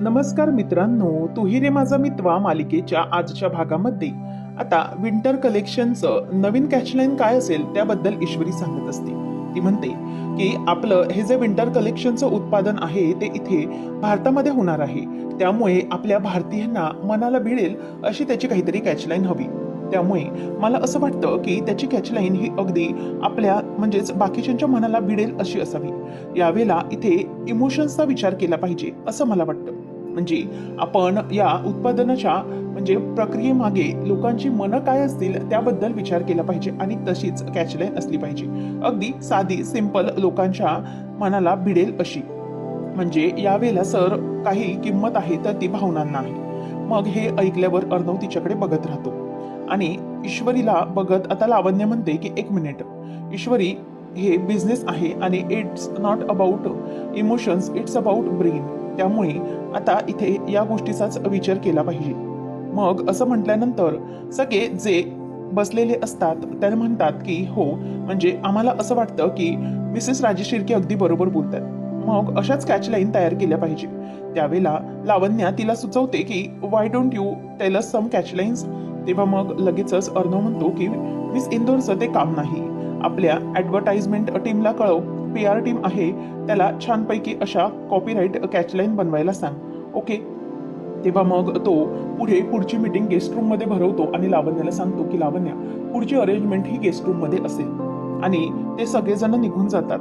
नमस्कार मित्रांनो तुही रे माझा मित्वा मालिकेच्या आजच्या भागामध्ये. आता विंटर कलेक्शनचं नवीन कॅचलाईन काय असेल त्याबद्दल ईश्वरी सांगत असते. ती म्हणते की आपलं हे जे विंटर कलेक्शनचं उत्पादन आहे ते इथे भारतामध्ये होणार आहे. त्यामुळे आपल्या भारतीयांना मनाला भिडेल अशी त्याची काहीतरी कॅचलाईन हवी. त्यामुळे मला असं वाटतं की त्याची कॅचलाईन ही अगदी आपल्या म्हणजेच बाकीच्यांच्या मनाला भिडेल अशी असावी. यावेळेला इथे इमोशन्सचा विचार केला पाहिजे असं मला वाटतं. म्हणजे आपण या उत्पादनाच्या म्हणजे प्रक्रियेमागे लोकांची मनं काय असतील त्याबद्दल विचार केला पाहिजे आणि तशीच कॅचलाईन असली पाहिजे. अगदी साधी सिंपल लोकांच्या मनाला भिडेल अशी. म्हणजे यावेळेला सर काही किंमत आहे तर ती भावनांना आहे. मग हे ऐकल्यावर अर्णव तिच्याकडे बघत राहतो. आणि ईश्वरीला बघत आता लावण्य म्हणते की एक मिनिट ईश्वरी हे बिझनेस आहे आणि it's not about emotions it's about brain त्यामुळे आता इथे या गोष्टीचाच विचार केला पाहिजे. मग असं म्हटल्यानंतर सगळे जे बसलेले असतात त्याने म्हणतात की हो म्हणजे आम्हाला असं वाटतं की मिसेस राजेश शिर्के अगदी बरोबर बोलतात मग अशाच कॅचलाईन तयार केल्या पाहिजे. त्यावेळेला लावण्या तिला सुचवते की why don't you tell us some catchlines तेव्हा मग लगेचच अर्णव म्हणतो की मिस इंदोरचं ते काम नाही. आपल्या ऍडव्हर्टाइजमेंट टीमला कळव. पी आर टीम आहे त्याला छानपैकी अशा कॉपीराईट कॅचलाईन बनवायला सांग. ओके तेव्हा मग तो पुढे पुढची मीटिंग गेस्ट रूममध्ये भरवतो आणि लावण्याला सांगतो की लावण्या पुढची अरेंजमेंट ही गेस्ट रूममध्ये असेल. आणि ते सगळेजण निघून जातात.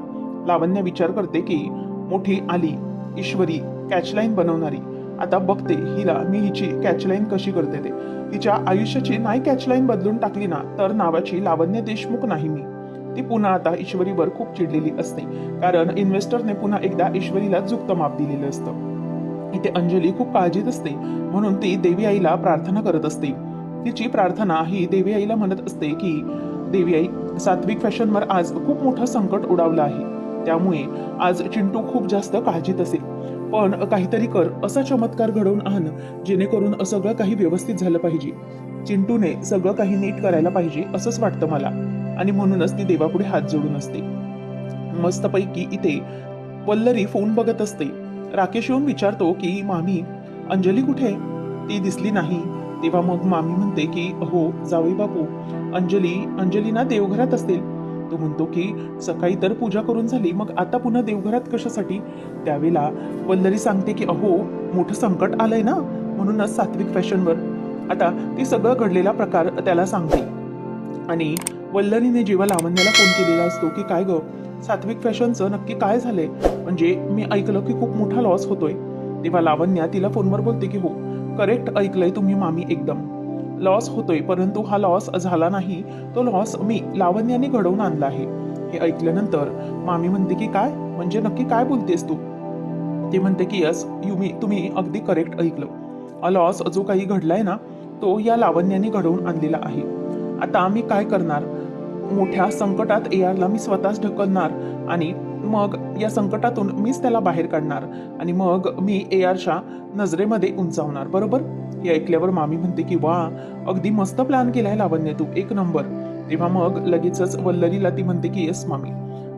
लावण्य विचार करते की मोठी आली ईश्वरी कॅचलाईन बनवणारी. आता बघते हिला मी हिची कॅचलाईन कशी करते ते. तिच्या आयुष्याची नाही कॅचलाईन बदलून टाकली ना तर नावाची लावण्य देशमुख नाही मी. ती पुन्हा आता ईश्वरीवर खूप चिडलेली असते. कारण इन्व्हेस्टरने पुन्हा एकदा ईश्वरीला जुक्त माप दिलेलं असतं. इथे अंजली खूप काळजीत असते. म्हणून ती देवी आईला प्रार्थना करत असते. तिची प्रार्थना ही देवी आईला म्हणत असते की देवी आई सात्विक फॅशनवर आज खूप मोठं संकट उडावलं आहे. त्यामुळे आज चिंटू खूप जास्त काळजीत असेल. पण काहीतरी कर असा चमत्कार घडवून आण जेणेकरून सगळं काही व्यवस्थित झालं पाहिजे. चिंटूने सगळं काही नीट करायला पाहिजे असंच वाटतं मला. आणि म्हणूनच ती देवापुढे हात जोडून असते. मस्तपैकी इथे पल्लरी फोन बघत असते. राकेश येऊन विचारतो की मामी अंजली कुठे? ती दिसली नाही. तेव्हा मग मामी म्हणते की हो जावई बापू अंजली अंजली ना देवघरात असतील. तो म्हणतो की सकाळी तर पूजा करून झाली मग आता पुन्हा देवघरात कशासाठी? त्यावेळेला पल्लरी सांगते की अहो मोठं संकट आलंय ना म्हणूनच सात्विक फॅशनवर. आता ती सगळं घडलेला प्रकार त्याला सांगते. आणि वल्लरीने जेव्हा लावण्याला फोन केलेला असतो की काय ग? सात्विक फॅशनचं नक्की काय झालंय? म्हणजे मी ऐकलं की खूप मोठा लॉस होतोय. तेव्हा लावण्या तिला फोनवर बोलते की हो करेक्ट ऐकलंय तुम्ही मामी एकदम. लॉस होतोय परंतु हा लॉस झाला नाही. तो लॉस मी लावण्याने घडवून आणला आहे. हे ऐकल्यानंतर मामी म्हणते की काय? म्हणजे नक्की काय बोलतेस तू? ते म्हणते की यस यू मी तुम्ही अगदी करेक्ट ऐकलं. हा लॉस जो काही घडलाय ना तो या लावण्याने घडवून आणलेला आहे. आता आम्ही काय करणार? मोठ्या संकटात ए आरला मी स्वतःच ढकलणार आणि मग या संकटातून मीच त्याला बाहेर काढणार आणि मग मी ए आरच्या नजरेमध्ये उंचावणार बरोबर? हे ऐकल्यावर मामी म्हणते की वा अगदी मस्त प्लॅन केलाय लावण्य तू एक नंबर. तेव्हा मग लगेचच वल्लरीला ती म्हणते की येस मामी.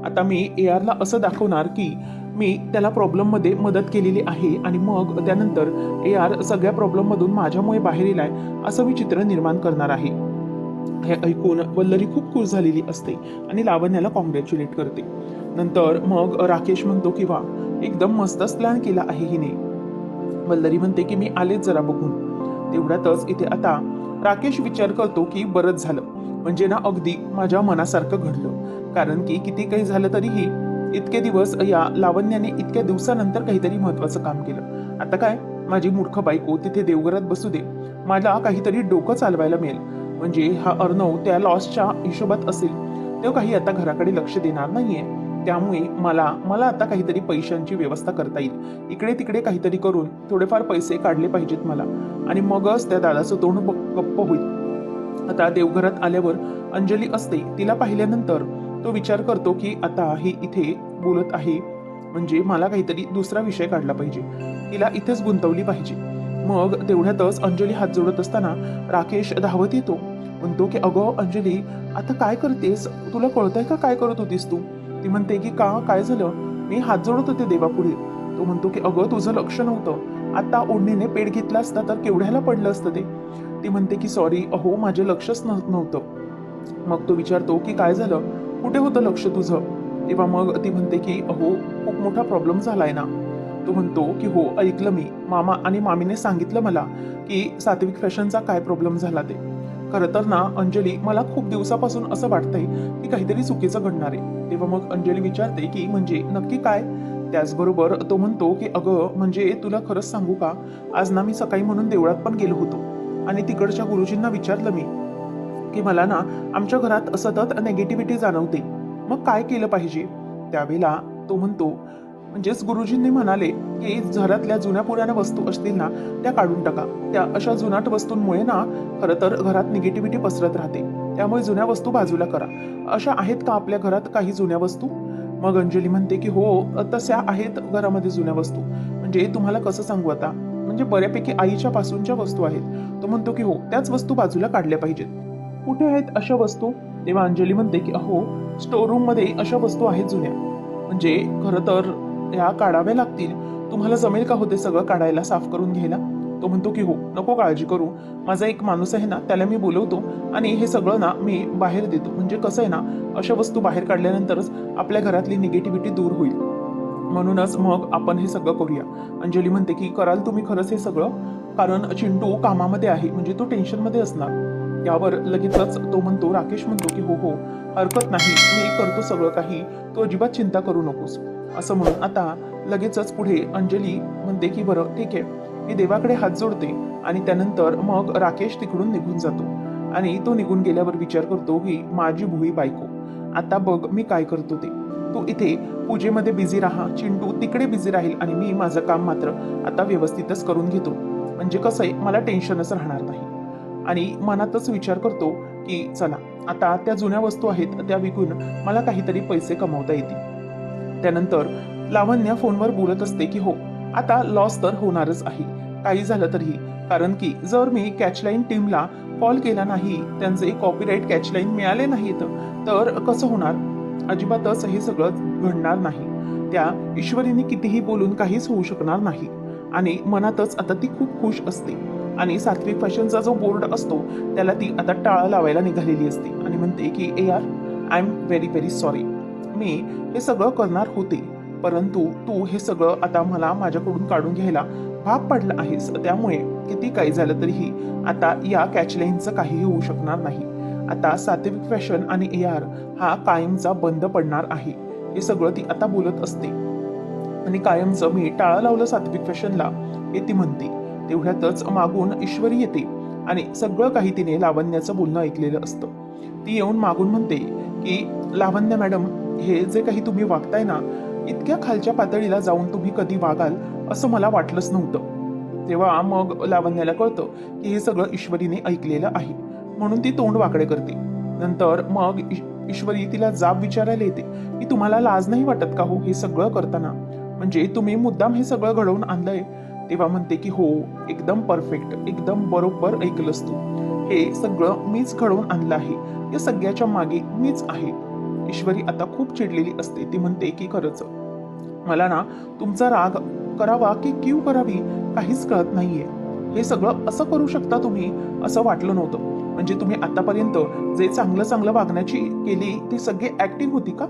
आता मी ए आरला असं दाखवणार की मी त्याला प्रॉब्लेममध्ये मदत केलेली आहे आणि मग त्यानंतर ए आर सगळ्या प्रॉब्लेममधून माझ्यामुळे बाहेर येलाय असं मी चित्र निर्माण करणार आहे. हे ऐकून वल्लरी खूप खुश झालेली असते आणि लावण्याला कॉंग्रॅच्युलेट करते. नंतर मग राकेश म्हणतो की वा एकदम मस्तच प्लॅन केला आहे हिने. वल्लरी म्हणते की मी आलेच जरा बघून. तेवढ्यातच इथे आता राकेश विचार करतो की बरंच झालं. म्हणजे ना अगदी माझ्या मनासारखं घडलं. कारण की किती काही झालं तरीही इतके दिवस या लावण्याने इतक्या दिवसानंतर काहीतरी महत्वाचं काम केलं. आता काय? माझी मूर्ख बायको तिथे देवघरात बसू दे. मला काहीतरी डोकं चालवायला मिळेल. म्हणजे हा अर्णव त्या लॉसच्या हिशोबात असेल. तो काही आता घराकडे लक्ष देणार नाहीये. त्यामुळे मला मला आता काहीतरी पैशांची व्यवस्था करता येईल. इकडे तिकडे काहीतरी करून थोडेफार पैसे काढले पाहिजेत मला. आणि मगच त्या दादाचं तोंड गप्प होईल. आता देवघरात आल्यावर अंजली असते. तिला पाहिल्यानंतर तो विचार करतो की आता ही इथे बोलत आहे. म्हणजे मला काहीतरी दुसरा विषय काढला पाहिजे. तिला इथेच गुंतवली पाहिजे. मग तेवढ्यातच अंजली हात जोडत असताना राकेश धावत येतो. म्हणतो की अगं अंजली आता काय करतेस? तुला कळतंय का काय करत होतीस तू? ती म्हणते की का? काय झालं? मी हात जोडत होते देवापुढे. तो म्हणतो की अगं तुझं लक्ष नव्हतं. आता ओढणीने पेट घेतला असता तर केवढ्याला पडलं असतं ते? ती म्हणते की सॉरी अहो माझे लक्षच नव्हतं. मग तो विचारतो की काय झालं? कुठे होतं लक्ष तुझं? तेव्हा मग ती म्हणते की अहो खूप मोठा प्रॉब्लेम झालाय ना. तो म्हणतो की हो ऐकलं मी. मामा आणि मामीने सांगितलं मला की सात्विक फॅशनचा काय प्रॉब्लेम झाला ते. खरं तर ना अंजली मला खूप दिवसापासून असं वाटतंय की काहीतरी चुकीचं घडणार आहे. तेव्हा मग अंजली विचारते की म्हणजे नक्की काय? त्याचबरोबर तो म्हणतो की अगं म्हणजे तुला खरंच सांगू का? आज ना मी सकाळी म्हणून देवळात पण गेलो होतो आणि तिकडच्या गुरुजींना विचारलं मी की मला ना आमच्या घरात सतत नेगेटिव्हिटी जाणवते. मग काय केलं पाहिजे? त्यावेळेला तो म्हणतो म्हणजेच गुरुजींनी म्हणाले की घरातल्या जुन्या पुराण्या वस्तू असतील ना त्या काढून टाका. त्या अशा जुनाट वस्तूंमुळे ना खरं तर घरात निगेटिव्हिटी पसरत राहते. त्यामुळे जुन्या वस्तू बाजूला करा. अशा आहेत का आपल्या घरात काही जुन्या वस्तू? मग अंजली म्हणते की हो तशा आहेत घरामध्ये जुन्या वस्तू. म्हणजे तुम्हाला कसं सांगू आता? म्हणजे बऱ्यापैकी आईच्या पासूनच्या वस्तू आहेत. तो म्हणतो की हो त्याच वस्तू बाजूला काढल्या पाहिजेत. कुठे आहेत अशा वस्तू? तेव्हा अंजली म्हणते की अहो स्टोर रूममध्ये अशा वस्तू आहेत जुन्या. म्हणजे खरं तर ह्या काढाव्या लागतील. तुम्हाला जमेल का होते सगळं काढायला साफ करून घ्यायला? तो म्हणतो की हो नको काळजी करू. माझा एक माणूस आहे ना त्याला मी बोलवतो आणि हे सगळं ना मी बाहेर देतो. म्हणजे कसं आहे ना अशा वस्तू बाहेर काढल्यानंतरच आपल्या घरातली निगेटिव्हिटी दूर होईल. म्हणूनच मग आपण हे सगळं करूया. अंजली म्हणते की कराल तुम्ही खरंच हे सगळं? कारण चिंटू कामामध्ये आहे म्हणजे तो टेन्शनमध्ये असणार. यावर लगेचच तो म्हणतो राकेश म्हणतो की हो हो हरकत नाही. मी करतो सगळं काही. तू अजिबात चिंता करू नकोस. असं म्हणून आता लगेचच पुढे अंजली म्हणते की बरं ठीक आहे. मी देवाकडे हात जोडते आणि त्यानंतर मग राकेश तिकडून निघून जातो. आणि तो निघून गेल्यावर विचार करतो की माझी भुई बायको आता बघ मी काय करतो ते. तू इथे पूजेमध्ये बिझी राहा. चिंटू तिकडे बिझी राहील आणि मी माझं काम मात्र आता व्यवस्थितच करून घेतो. म्हणजे कसं आहे मला टेन्शनच राहणार नाही. आणि मनातच विचार करतो की चला आता त्या जुन्या वस्तू आहेत त्या विकून मला काहीतरी पैसे कमवता येतील. त्यानंतर लावण्या फोनवर बोलत असते की हो आता लॉस तर होणारच आहे. काही झालं तरीही. कारण की जर मी कॅचलाईन टीमला कॉल केला नाही त्यांचे कॉपीराईट कॅचलाईन मिळाले नाहीत तर कसं होणार? अजिबातच हे सगळं घडणार नाही. त्या ईश्वरीने कितीही बोलून काहीच होऊ शकणार नाही. आणि मनातच आता ती खूप खुश असते. आणि सात्विक फॅशनचा जो बोर्ड असतो त्याला ती आता टाळा लावायला निघालेली असते. आणि म्हणते की ए R I am very very sorry मी हे सगळं करणार होते. परंतु तू हे सगळं आता मला माझ्याकडून काढून घ्यायला भाग पडला आहेस. त्यामुळे किती काही झालं तरीही आता या कॅचलाईनचं काहीही होऊ शकणार नाही. आता सात्विक फॅशन आणि ए आर हा कायमचा बंद पडणार आहे. हे सगळं ती आता बोलत असते. आणि कायमचं मी टाळा लावलं सात्विक फॅशनला हे ती म्हणते. तेवढ्यातच मागून ईश्वरी येते आणि सगळं काही तिने लावण्याचं बोलणं ऐकलेलं असतं. ती येऊन मागून म्हणते की लावण्य मॅडम हे जे काही तुम्ही वागताय ना इतक्या खालच्या पातळीला जाऊन तुम्ही कधी वागाल असं मला वाटलंच नव्हतं. तेव्हा मग लावण्याला कळतं की हे सगळं ईश्वरीने ऐकलेलं आहे. म्हणून ती तोंड वाकडे करते. नंतर मग ईश्वरी तिला जाब विचारायला येते की तुम्हाला लाज नाही वाटत का हो हे सगळं करताना? म्हणजे तुम्ही मुद्दाम हे सगळं घडवून आणलंय? तेव्हा म्हणते की हो एकदम परफेक्ट एकदम बरोबर ऐकलंस तू. हे सगळं मीच घडवून आणलं आहे. या सगळ्याच्या मागे मीच आहे. ईश्वरी आता खूप चिडलेली असते. ती म्हणते की खरंच. मला ना तुमचा राग करावा की क्यू करावी काहीच कळत नाहीये. हे सगळं असं करू शकता तुम्ही असं वाटलं नव्हतं. म्हणजे तुम्ही आतापर्यंत जे चांगलं चांगलं वागण्याची केली ती सगळी ऍक्टिंग होती का?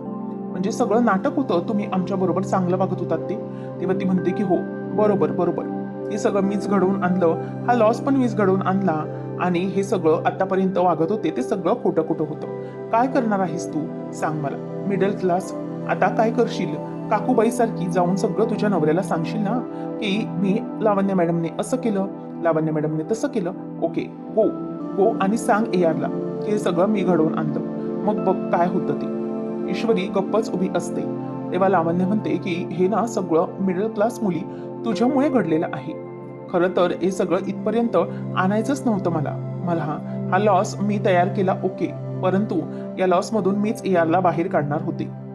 म्हणजे सगळं नाटक होतं तुम्ही आमच्या बरोबर चांगलं वागत होतात ते. तेव्हा ती म्हणते की हो बरोबर बरोबर. हे सगळं मीच घडवून आणलं. हा लॉस पण मीच घडवून आणला आणि हे सगळं आतापर्यंत वागत होते ते सगळं खोटं खोटं होतं. काय करणार आहेस तू? सांग मला. मिडल क्लास आता काय करशील? काकूबाई सारखी जाऊन सगळं तुझ्या नवऱ्याला सांगशील ना? की मी लावण्य मॅडमने असं केलं लावण्य मॅडमने तसं केलं. ओके गो गो आणि सांग ए आरला की हे सगळं मी घडवून आणलं. मग बघ काय होतं ते. ईश्वरी गप्पच उभी असते. तेव्हा लावण्य म्हणते की हे ना सगळं मिडल क्लास मुली तुझ्यामुळे घडलेलं आहे. खरं तर हे सगळं इथपर्यंत आणायचंच नव्हतं मला. मला हा लॉस मी तयार केला. ओके परंतु या लॉसमधून मीच ए आरला बाहेर काढणार होते.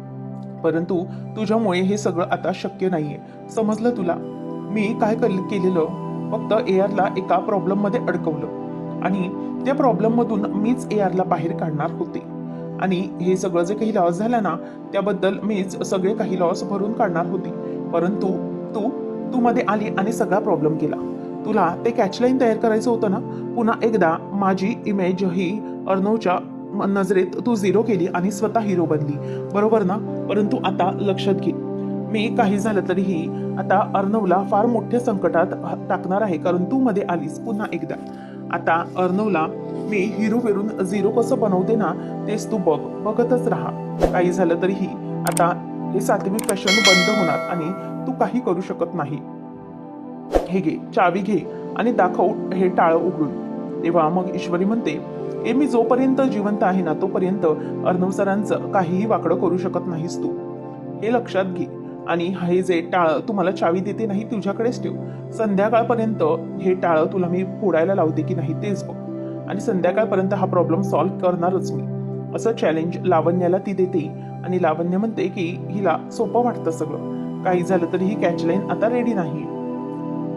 परंतु तुझ्यामुळे हे सगळं आता शक्य नाहीये. समजलं तुला? मी काय केलेलं? फक्त ए आरला एका प्रॉब्लेममध्ये अडकवलं. आणि त्या प्रॉब्लेममधून मीच ए आरला बाहेर काढणार होते. आणि हे सगळं जे काही लॉस झालं ना त्याबद्दल मीच सगळे काही लॉस भरून काढणार होते. परंतु तू तू मध्ये आली आणि सगळा प्रॉब्लेम केला. तुला ते कॅचलाईन तयार करायचं होतं ना? पुन्हा एकदा माझी इमेज ही अर्णवच्या नजरेत तू झिरो केली आणि स्वतः हिरो बनली. बरोबर ना? परंतु आता लक्षात घे. मी काही झालं तरीही आता अर्णवला फार मोठ्या संकटात ह- टाकणार आहे. कारण तू मध्ये आलीस पुन्हा एकदा. आता अर्णवला मी हिरो फिरून झिरो कसं बनवते ना तेच तू बघ. बघतच राहा. काही झालं तरीही आता हे सात्विक फॅशन बंद होणार आणि तू काही करू शकत नाही. हे घे चावी घे आणि दाखव हे टाळं उघडून. तेव्हा मग ईश्वरी म्हणते हे मी जोपर्यंत जिवंत आहे ना तोपर्यंत अर्णव सरांचं काहीही वाकडं करू शकत नाहीस तू. हे लक्षात घे. आणि हे जे टाळं तुम्हाला चावी देते नाही तुझ्याकडेच ठेव. संध्याकाळपर्यंत हे टाळं तुला मी फोडायला लावते की नाही तेच बघ. आणि संध्याकाळपर्यंत हा प्रॉब्लेम सॉल्व्ह करणारच मी. असं चॅलेंज लावण्याला ती देते. आणि लावण्य म्हणते की हिला सोपं वाटतं सगळं. काही झालं तरी ही कॅचलाईन आता रेडी नाही.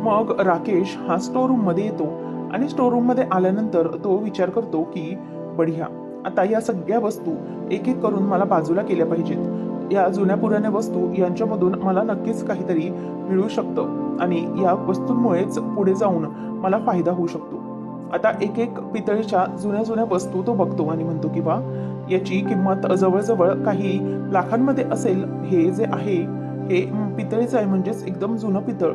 मग राकेश हा स्टोर रूममध्ये येतो. आणि स्टोर रूममध्ये आल्यानंतर तो विचार करतो की बढिया आता या सगळ्या वस्तू एक एक करून मला बाजूला केल्या पाहिजेत. या जुन्या पुराण्या वस्तू यांच्यामधून मला नक्कीच काहीतरी मिळू शकतं आणि या वस्तूंमुळेच पुढे जाऊन मला फायदा होऊ शकतो. आता एक एक पितळीच्या जुन्या जुन्या वस्तू तो बघतो आणि म्हणतो की बा याची किंमत जवळजवळ काही लाखांमध्ये असेल. हे जे आहे हे पितळीचं आहे म्हणजेच एकदम जुनं पितळ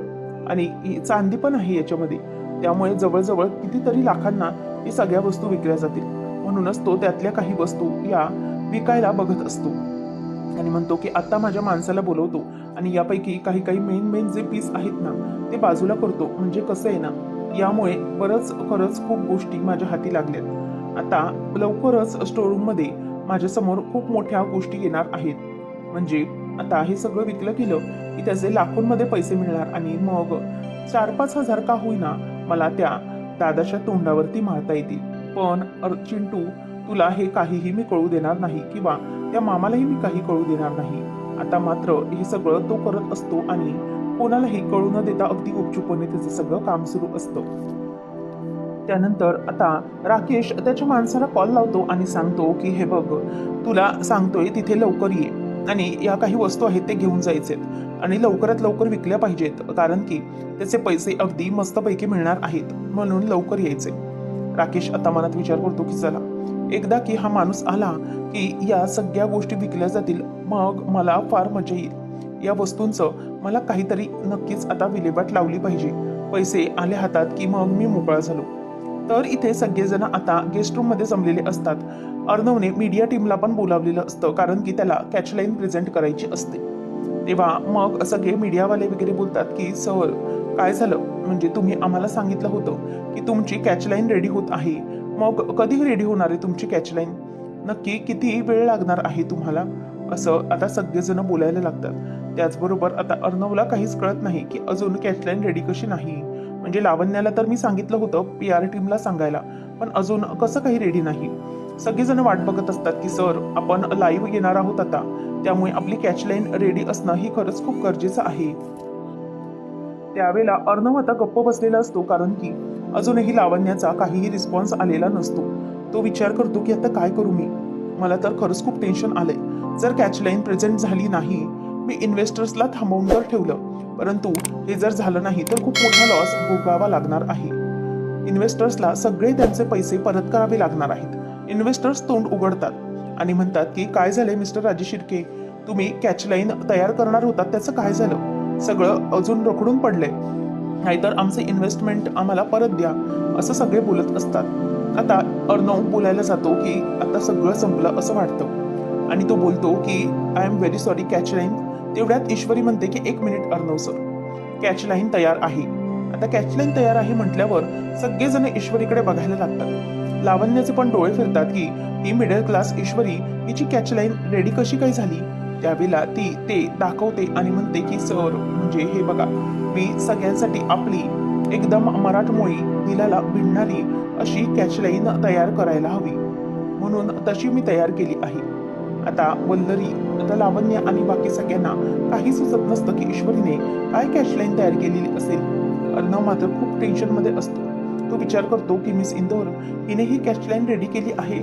आणि ही चांदी पण आहे याच्यामध्ये. त्यामुळे जवळजवळ कितीतरी लाखांना या सगळ्या वस्तू विकल्या जातील. म्हणूनच तो त्यातल्या काही वस्तू या विकायला बघत असतो. आणि म्हणतो की आता माझ्या माणसाला बोलवतो आणि यापैकी काही काही मेन मेन जे पीस आहेत ना ते बाजूला करतो. म्हणजे कसं आहे ना यामुळे बरंच खरंच खूप गोष्टी माझ्या हाती लागल्यात. आता लवकरच स्टोरूममध्ये माझ्यासमोर खूप मोठ्या गोष्टी येणार आहेत. म्हणजे आता हे सगळं विकलं गेलं की त्याचे लाखोंमध्ये पैसे मिळणार आणि मग चार पाच हजार का होईना मला त्या दादाच्या तोंडावरती मारता येतील. पण अर- चिंटू तुला हे काहीही मी कळू देणार नाही किंवा त्या मामालाही मी काही कळू देणार नाही. आता मात्र हे सगळं तो करत असतो आणि कोणालाही कळू न देता अगदी गुपचूपणे त्याचं सगळं काम सुरू असतं. त्यानंतर आता राकेश त्याच्या माणसाला कॉल लावतो आणि सांगतो की हे बघ तुला सांगतोय तिथे लवकर ये. आणि या काही वस्तू आहेत ते घेऊन जायचे आणि लवकरात लवकर विकल्या पाहिजेत कारण की त्याचे पैसे अगदी मस्तपैकी मिळणार आहेत म्हणून लवकर यायचे. राकेश आता मनात विचार करतो की चला एकदा की हा माणूस आला की या सगळ्या गोष्टी विकल्या जातील मग मला फार मजा येईल. या वस्तूंचं मला काहीतरी नक्कीच आता विल्हेवाट लावली पाहिजे. पैसे आले हातात की मग मी मोकळा झालो. तर इथे सगळेजण आता गेस्ट रूममध्ये जमलेले असतात. अर्णवने मीडिया टीमला पण बोलावलेलं असतं कारण की त्याला कॅचलाईन प्रेझेंट करायची असते. तेव्हा मग सगळे मीडियावाले वगैरे बोलतात की सर काय झालं? म्हणजे तुम्ही आम्हाला सांगितलं होतं की तुमची कॅचलाईन रेडी होत आहे. मग कधी रेडी होणार आहे तुमची कॅचलाईन नक्की किती वेळ लागणार आहे तुम्हाला? असं आता सगळेजण बोलायला लागतात. त्याचबरोबर आता अर्णवला काहीच कळत नाही की अजून कॅचलाईन रेडी कशी नाही. म्हणजे लावण्याला तर मी सांगितलं होतं पी आर टीमला सांगायला पण अजून कसं काही रेडी नाही. सगळेजण वाट बघत असतात की सर आपण लाईव्ह येणार आहोत आता. त्यामुळे आपली कॅचलाईन रेडी असणं ही खरंच खूप गरजेचं आहे. त्यावेळेला अर्णव आता गप्प बसलेला असतो कारण की अजूनही लावण्याचा काहीही रिस्पॉन्स आलेला नसतो. तो विचार करतो की आता काय करू मी? मला तर खरंच खूप टेन्शन आलंय. जर कॅचलाईन प्रेझेंट झाली नाही मी इन्व्हेस्टर्सला थांबवून तर ठेवलं परंतु हे जर झालं नाही तर खूप मोठा लॉस भोगावा लागणार आहे. इन्व्हेस्टर्सला सगळे त्यांचे पैसे परत करावे लागणार आहेत. इन्व्हेस्टर्स तोंड उघडतात आणि म्हणतात की काय झालंय मिस्टर राजे शिर्के? तुम्ही कॅचलाईन तयार करणार होतात त्याचं काय झालं? सगळं अजून रखडून पडलंय. नाहीतर आमचे इन्व्हेस्टमेंट आम्हाला परत द्या असं सगळे बोलत असतात. आता अर्णव बोलायला जातो की आता सगळं संपलं असं वाटतं. आणि तो बोलतो की I am very sorry catchline तेवढ्यात ईश्वरी म्हणते की एक मिनिट अर्णव सर कॅचलाईन तयार आहे. आता कॅच लाईन तयार आहे म्हटल्यावर सगळेजण ईश्वरीकडे बघायला लागतात. लावण्याचे पण डोळे फिरतात की ही मिडल क्लास ईश्वरी हिची कॅचलाईन रेडी कशी काय झाली? त्यावेळेला ती ते दाखवते आणि म्हणते की सर म्हणजे हे बघा मी सगळ्यांसाठी आपली एकदम मराठमोळी दिलाला भिडणारी अशी कॅचलाईन तयार करायला हवी. म्हणून तशी मी तयार केली आहे. आता वल्लरी आता लावण्य आणि बाकी सगळ्यांना काही सुचत नसतं की ईश्वरीने काय कॅशलाईन तयार केलेली असेल. अर्णव मात्र खूप टेन्शनमध्ये असतो. तो विचार करतो की मिस इंदोर हिने ही कॅशलाईन रेडी केली आहे.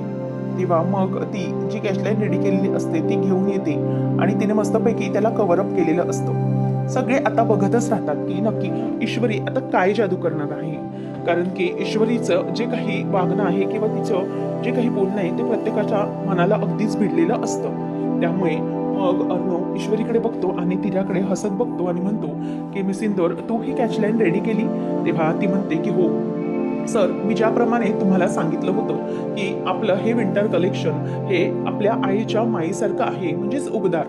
तेव्हा मग ती जी कॅशलाईन रेडी केलेली असते ती घेऊन येते आणि तिने मस्तपैकी त्याला कव्हरअप केलेलं असतं. सगळे आता बघतच राहतात की नक्की ईश्वरी आता काय जादू करणार आहे? कारण की ईश्वरीचं जे काही वागणं आहे किंवा तिचं जे काही बोलणं आहे ते प्रत्येकाच्या मनाला अगदीच भिडलेलं असतं. त्यामुळे मग अर्णव ईश्वरीकडे बघतो आणि तिच्याकडे हसत बघतो आणि म्हणतो की मिस इंदोर तू ही कॅचलाईन रेडी केली? तेव्हा ती म्हणते की हो. सर मी ज्याप्रमाणे तुम्हाला सांगितलं होतं की आपलं हे विंटर कलेक्शन हे आपल्या आईच्या माईसारखं आहे म्हणजेच उबदार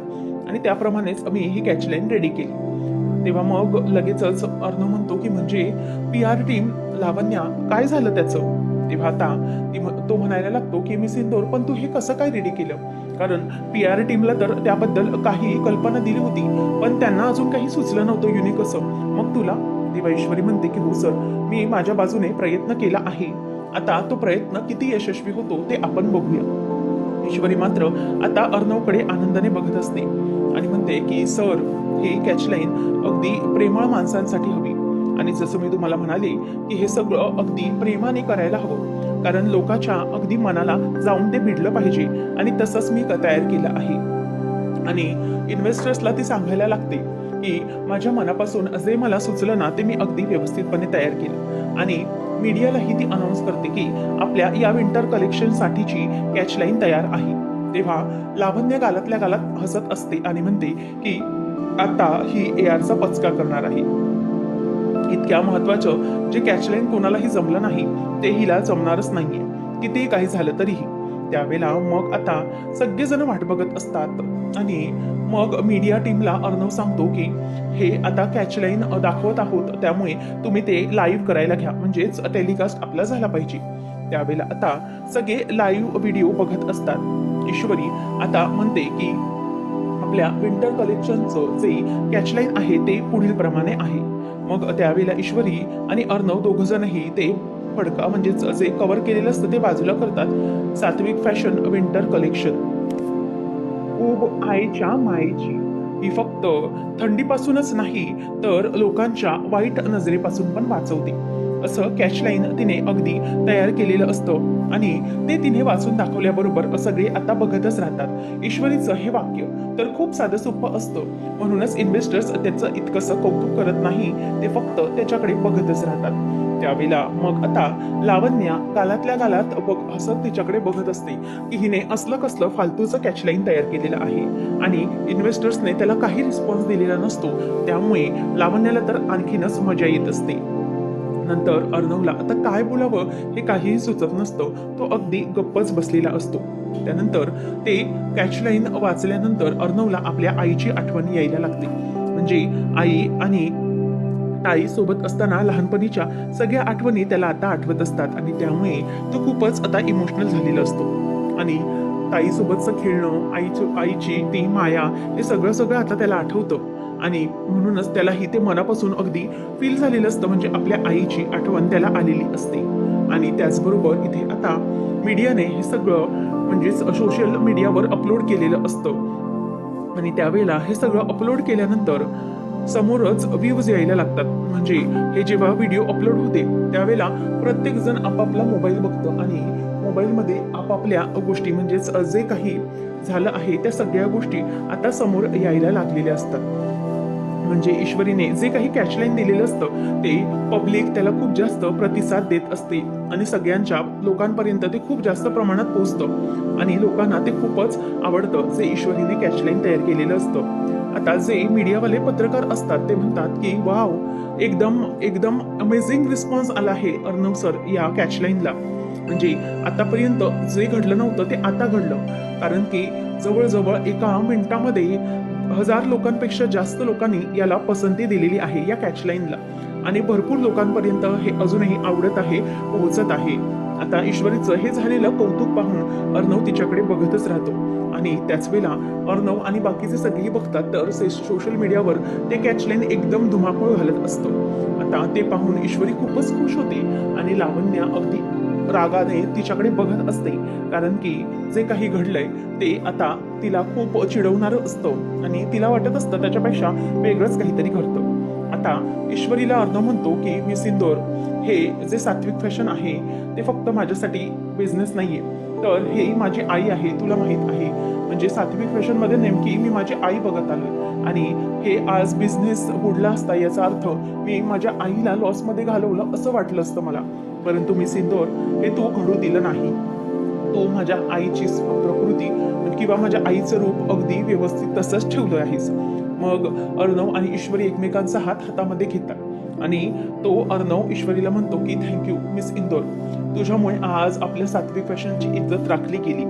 आणि त्याप्रमाणेच मी ही कॅचलाईन रेडी केली. तेव्हा मग लगेचच अर्णव म्हणतो की म्हणजे पी आर टीम लावण्या काय झालं त्याचं? तेव्हा आता ती तो म्हणायला लागतो की मी सिंदोर पण तू हे कसं काय रेडी केलं? कारण पी आर टीमला तर त्याबद्दल काही कल्पना दिली होती पण त्यांना अजून काही सुचलं नव्हतं युनिक असं मग तुला? तेव्हा ईश्वरी म्हणते की हो सर मी माझ्या बाजूने प्रयत्न केला आहे. आता तो प्रयत्न किती यशस्वी होतो ते आपण बघूया. ईश्वरी मात्र आता अर्णवकडे आनंदाने बघत असते आणि म्हणते की सर ही कॅचलाईन अगदी प्रेमळ माणसांसाठी हवी. आणि जसं मी तुम्हाला म्हणाले की हे सगळं अगदी प्रेमाने करायला हवं. कारण लोकांच्या अगदी मनाला जाऊन ते भिडलं पाहिजे आणि तसंच मी तयार केलं आहे. आणि इन्व्हेस्टर्सला ती सांगायला लागते की माझ्या मनापासून जे मला सुचलं ना ते मी अगदी व्यवस्थितपणे तयार केलं. आणि मीडियालाही ती अनाऊन्स करते की आपल्या या विंटर कलेक्शनसाठीची कॅचलाईन तयार आहे. तेव्हा लावण्य गालातल्या गालात हसत असते आणि म्हणते की आता ही ए आरचा पचका करणार आहे. इतक्या महत्वाचं जे कॅचलाईन कोणालाही जमलं नाही ते हिला जमणारच नाहीये. कितीही काही झालं तरीही. त्यावेळेला मग आता सगळेजण वाट बघत असतात. आणि मग मीडिया टीमला अर्णव सांगतो की हे आता कॅचलाईन दाखवत आहोत त्यामुळे तुम्ही ते लाईव्ह करायला घ्या. म्हणजेच टेलिकास्ट आपला झाला पाहिजे. त्यावेळेला आता सगळे लाईव्ह व्हिडिओ बघत असतात. ईश्वरी आता म्हणते की आपल्या विंटर कलेक्शनचं जे कॅचलाईन आहे ते पुढील प्रमाणे आहे. मग त्यावेळेला ईश्वरी आणि अर्णव दोघ जणही ते फडका म्हणजेच जे कव्हर केलेलं असतं ते बाजूला करतात. सात्विक फॅशन विंटर कलेक्शन ऊब आईच्या मायेची. ही फक्त थंडीपासूनच नाही तर लोकांच्या वाईट नजरेपासून पण वाचवते. असं कॅचलाईन तिने अगदी तयार केलेलं असतं. आणि ते तिने वाचून दाखवल्याबरोबर सगळे आता बघतच राहतात. ईश्वरीचं हे वाक्य तर खूप साधं सोपं असतं. म्हणूनच इन्व्हेस्टर्स त्याचं इतकंसं कौतुक करत नाही ते फक्त त्याच्याकडे बघतच राहतात. त्यावेळेला मग आता लावण्या गालातल्या गालात बघ हसत तिच्याकडे बघत असते की हिने असलं कसलं फालतूचं कॅचलाईन तयार केलेलं आहे. आणि इन्व्हेस्टर्सने त्याला काही रिस्पॉन्स दिलेला नसतो. त्यामुळे लावण्याला तर आणखीनच मजा येत असते. नंतर अर्णवला आता काय बोलावं हे काहीही सुचत नसतं. तो अगदी गप्पच बसलेला असतो. त्यानंतर ते कॅचलाईन वाचल्यानंतर अर्णवला आपल्या आईची आठवण यायला लागते. म्हणजे आई आणि ताई सोबत असताना लहानपणीच्या सगळ्या आठवणी त्याला आता आठवत असतात आणि त्यामुळे तो खूपच आता इमोशनल झालेला असतो. आणि ताईसोबतचं खेळणं आईचं आईची ती माया हे सगळं सगळं आता त्याला आठवतं. आणि म्हणूनच त्यालाही ते मनापासून अगदी फील झालेलं असतं. म्हणजे आपल्या आईची आठवण त्याला आलेली असते. आणि त्याचबरोबर इथे आता मीडियाने हे सगळं म्हणजेच सोशल मीडियावर अपलोड केलेलं असतं. आणि त्यावेळेला हे सगळं अपलोड केल्यानंतर समोरच व्ह्यूज यायला लागतात. म्हणजे हे जेव्हा व्हिडिओ अपलोड होते त्यावेळेला प्रत्येक जण आपापला मोबाईल बघतो आणि मोबाईलमध्ये आपापल्या गोष्टी म्हणजेच जे काही झालं आहे त्या सगळ्या गोष्टी आता समोर यायला लागलेल्या असतात. म्हणजे ईश्वरीने जे काही कॅचलाईन दिलेलं असतं ते पब्लिक त्याला खूप जास्त प्रतिसाद देत असते. आणि सगळ्यांच्या लोकांपर्यंत ते खूप जास्त प्रमाणात पोहोचतं. आणि लोकांना ते खूपच आवडतं जे ईश्वरीने कॅचलाईन तयार केलेलं असतं. आता जे मीडियावाले पत्रकार असतात ते म्हणतात की वाव एकदम एकदम अमेझिंग रिस्पॉन्स आला आहे अर्णव सर या कॅचलाईनला म्हणजे आतापर्यंत जे घडलं नव्हतं ते आता घडलं. कारण की जवळजवळ एका मिनिटामध्ये हजार लोकांपेक्षा जास्त लोकांनी याला पसंती दिलेली आहे या कॅचलाईनला आणि भरपूर लोकांपर्यंत हे अजूनही आवडत आहे पोहोचत आहे. आता ईश्वरीचं हे झालेलं कौतुक पाहून अर्णव तिच्याकडे बघतच राहतो. आणि त्याच वेळेला अर्णव आणि बाकीचे सगळेही बघतात तर सोशल मीडियावर ते कॅचलाईन एकदम धुमाकूळ घालत असतं. आता ते पाहून ईश्वरी खूपच खुश होते आणि लावण्या अगदी रागाने तिच्याकडे बघत असते. कारण की जे काही घडलंय ते आता तिला खूप चिडवणार असतं आणि तिला वाटत असतं त्याच्यापेक्षा वेगळंच काहीतरी घडतं. आता ईश्वरीला अर्ध म्हणतो की मी सिंदोर हे जे सात्विक फॅशन आहे ते फक्त माझ्यासाठी बिझनेस नाहीये. तर हे माझी आई आहे तुला माहीत आहे. म्हणजे सात्विक फॅशनमध्ये नेमकी मी माझी आई बघत आलोय. आणि हे आज बिझनेस बुडला असता याचा अर्थ मी माझ्या आईला लॉसमध्ये घालवलं असं वाटलं असतं मला. परंतु मी सिंदोर हे तू घडू दिलं नाही. तू माझ्या आईची प्रकृती किंवा माझ्या आईचं रूप अगदी व्यवस्थित तसंच ठेवलं आहेस. मग अर्णव आणि ईश्वरी एकमेकांचा हात हातामध्ये घेतात. आणि तो अर्णव ईश्वरीला म्हणतो की थँक्यू मिस इंदोर तुझ्यामुळे आज आपल्या सात्विक फॅशनची इज्जत राखली गेली.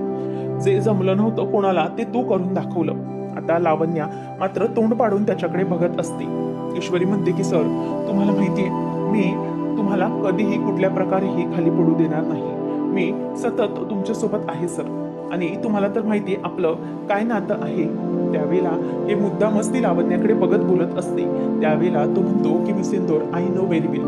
जे जमलं नव्हतं कोणाला ते तू करून दाखवलं. आता लावण्या मात्र तोंड पाडून त्याच्याकडे बघत असते. ईश्वरी म्हणते की सर तुम्हाला माहितीये मी तुम्हाला कधीही कुठल्या प्रकारेही खाली पडू देणार नाही. मी सतत तुमच्यासोबत आहे सर. आणि तुम्हाला तर माहितीये आपलं काय नातं आहे. त्यावेळेला हे मुद्दा मस्ती लावण्याकडे बघत बोलत असते. त्यावेळेला तो म्हणतो की मी Sindoor I know very well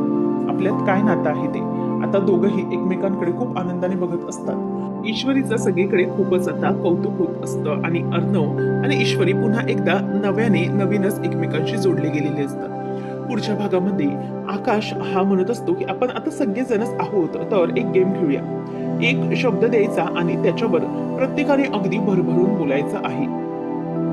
आपल्यात काय नातं आहे ते? आता दोघंही एकमेकांकडे खूप आनंदाने बघत असतात. ईश्वरीचं सगळीकडे खूपच आता कौतुक होत असतं आणि अर्णव आणि ईश्वरी पुन्हा एकदा नव्याने नवीनच एकमेकांशी जोडले गेलेले असतात. पुढच्या भागामध्ये आकाश हा म्हणत असतो की आपण आता सगळेजणच आहोत तर एक गेम खेळूया. एक शब्द द्यायचा आणि त्याच्यावर प्रत्येकाने अगदी भरभरून बोलायचं आहे.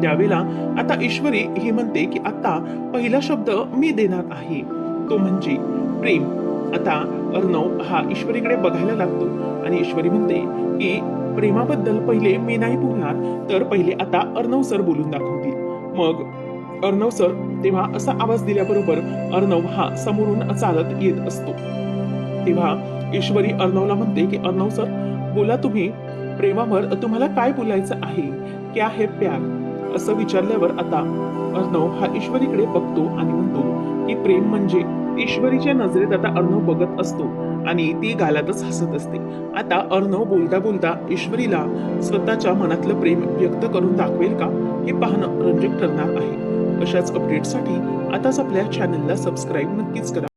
त्यावेळेला आता ईश्वरी हे म्हणते की आता पहिला शब्द मी देणार आहे. तो म्हणजे प्रेम. आता अर्णव हा ईश्वरीकडे बघायला लागतो. आणि ईश्वरी म्हणते की प्रेमाबद्दल पहिले मी नाही बोलणार तर पहिले आता अर्णव सर बोलून दाखवतील. मग अर्णव सर तेव्हा असा आवाज दिल्याबरोबर अर्णव हा समोरून चालत येत असतो. तेव्हा ईश्वरी अर्णवला म्हणते की अर्णव सर बोला तुम्ही प्रेमावर तुम्हाला काय बोलायचं आहे? क्या है प्यार? असं विचारल्यावर आता अर्णव हा ईश्वरीकडे बघतो आणि म्हणतो की प्रेम म्हणजे ईश्वरीच्या नजरेत आता अर्णव बघत असतो आणि ती गालातच हसत असते. आता अर्णव बोलता बोलता ईश्वरीला स्वतःच्या मनातलं प्रेम व्यक्त करून दाखवेल का? हे पाहणं रंजक ठरणार आहे. अशाच अपडेटसाठी आताच आपल्या चॅनलला सबस्क्राईब नक्कीच करा.